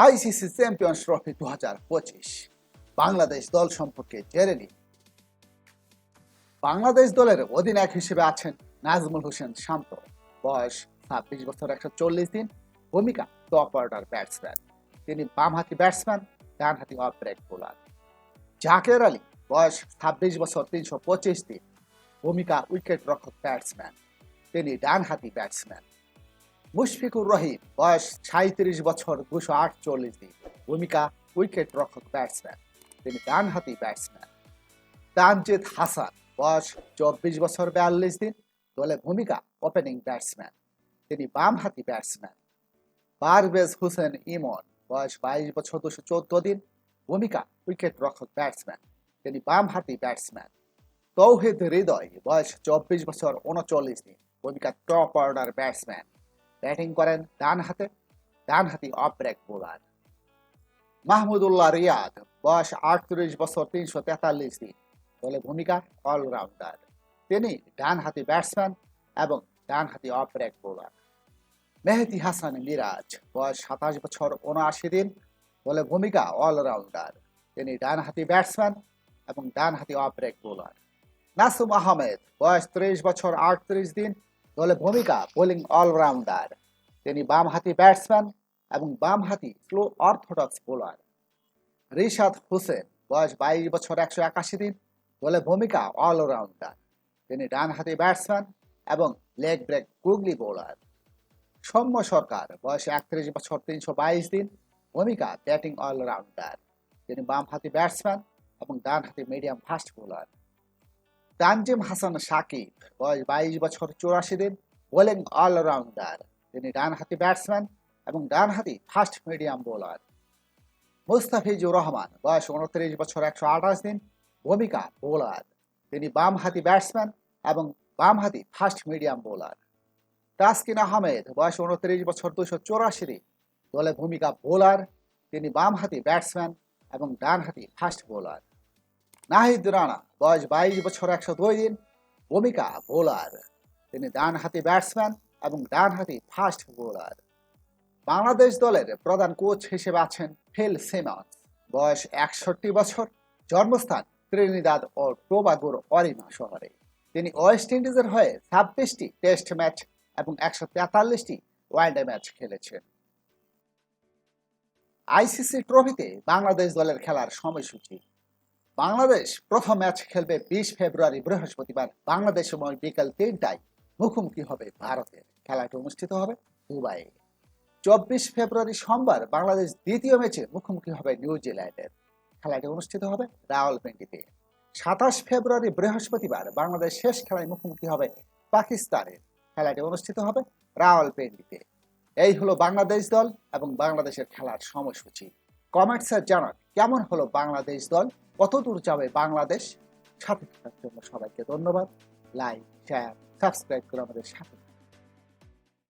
ICC champions trophy দু হাজার পঁচিশ। বাংলাদেশ দল সম্পর্কে জেনে নিন। বাংলাদেশ দলের অধিনায়ক হিসেবে আছেন নাজমুল হোসেন শান্ত। বয়স ছাব্বিশ বছর, একশো চল্লিশ দিন। ভূমিকা টপ অর্ডার ব্যাটসম্যান। তিনি বামহাতি ব্যাটসম্যান, ডানহাতি off break bowler. Jaker Ali, বয়স ছাব্বিশ বছর, তিনশো পঁচিশ দিন। ভূমিকা উইকেট রক্ষক ব্যাটসম্যান। তিনি ডানহাতি ব্যাটসম্যান। মুশফিকুর রহিম, বয়স সাঁত্রিশ বছর, দুশো আটচল্লিশ দিন। ভূমিকা উইকেট রক্ষক ব্যাটসম্যান তিনি ডানহাতি ব্যাটসম্যান তানজিদ হাসান, বয়স চব্বিশ বছর বিয়াল্লিশ দিন, দলে ভূমিকা ওপেনিং ব্যাটসম্যান তিনি বামহাতি ব্যাটসম্যান পারভেজ হোসেন ইমন, বয়স বাইশ বছর, দুশো চোদ্দ দিন, ভূমিকা উইকেট রক্ষক ব্যাটসম্যান তিনি বামহাতি ব্যাটসম্যান তৌহিদ হৃদয়, বয়স চব্বিশ বছর, উনচল্লিশ দিন, ভূমিকা টপ অর্ডার ব্যাটসম্যান ব্যাটিং করেন ডান হাতে, ডান হাতি off break bowler Mahmudullah Riyad, বয়স আটত্রিশ বছর, তিনশো তেতাল্লিশ দিন। দলে ভূমিকা অলরাউন্ডার। তিনি ডান হাতি ব্যাটসম্যান এবং ডান হাতি off break bowler Mehedi Hasan Miraz, বয়স সাতাশ বছর, উনআশি দিন। দলে ভূমিকা অলরাউন্ডার। তিনি ডান হাতি ব্যাটসম্যান এবং ডান হাতি off break bowler Nasum Ahmed, বয়স ত্রিশ বছর, আটত্রিশ দিন। দলে ভূমিকা, বোলিং অলরাউন্ডার তিনি বামহাতি ব্যাটসম্যান এবং বামহাতি slow orthodox bowler Rishad Hossain, বয়স বাইশ বছর, একশো একাশি দিন, দলে ভূমিকা অলরাউন্ডার তিনি ডানহাতি ব্যাটসম্যান এবং leg break googly bowler Soumya Sarkar, বয়স একত্রিশ বছর, তিনশো বাইশ দিন, ভূমিকা ব্যাটিং অলরাউন্ডার তিনি বামহাতি ব্যাটসম্যান এবং ডানহাতি medium fast bowler Tanzim Hasan Sakib, বয়স বাইশ বছর চৌরাশি দিন, বোলিং অলরাউন্ডার। তিনি ডানহাতি ব্যাটসম্যান এবং ডানহাতি fast medium bowler. Mustafizur Rahman, বয়স উনত্রিশ বছর একশো আঠাশ দিন, ভূমিকা বোলার। তিনি বামহাতি ব্যাটসম্যান এবং বামহাতি fast medium bowler. Taskin Ahmed, বয়স উনত্রিশ বছর দুশো চৌরাশি দিন, দলে ভূমিকা বোলার। তিনি বামহাতি ব্যাটসম্যান এবং ডানহাতি ফাস্ট বোলার। নাহিদ রানা, বয়স বাইশ বছর, একশো দুই দিন। ভূমিকা বোলার। তিনি ডানহাতি ব্যাটসম্যান এবং ডানহাতি ফাস্ট বোলার। বাংলাদেশ দলের প্রধান কোচ হিসেবে আছেন ফিল সিমন্স। বয়স একষট্টি বছর, জন্মস্থান ত্রিনিদাদ ও টোবাগোর অরিমা শহরে। তিনি ওয়েস্ট ইন্ডিজের হয়ে ছাব্বিশটি টেস্ট ম্যাচ এবং একশো তেতাল্লিশটি ওয়ানডে ম্যাচ খেলেছেন। আইসিসি ট্রফিতে বাংলাদেশ দলের খেলার সময়সূচি বাংলাদেশ প্রথম ম্যাচ খেলবে বিশ ফেব্রুয়ারি বৃহস্পতিবার। বাংলাদেশ সময় বিকাল তিনটায়। মুখোমুখি হবে ভারতের। খেলাটি অনুষ্ঠিত হবে দুবাইয়ে চব্বিশ ফেব্রুয়ারি সোমবার বাংলাদেশ দ্বিতীয় ম্যাচে মুখোমুখি হবে নিউজিল্যান্ডের খেলাটি অনুষ্ঠিত হবে রাওয়ালপিন্ডিতে। সাতাশ ফেব্রুয়ারি বৃহস্পতিবার বাংলাদেশ শেষ খেলায় মুখোমুখি হবে পাকিস্তানের। খেলাটি অনুষ্ঠিত হবে রাওয়ালপিন্ডিতে। এই হলো বাংলাদেশ দল এবং বাংলাদেশের খেলার সময়সূচি। কমেন্টসে জানান কেমন হলো বাংলাদেশ দল? কত দূর যাবে বাংলাদেশ? সাথে থাকার জন্য সবাইকে ধন্যবাদ। লাইক শেয়ার সাবস্ক্রাইব করে আমাদের সাথে।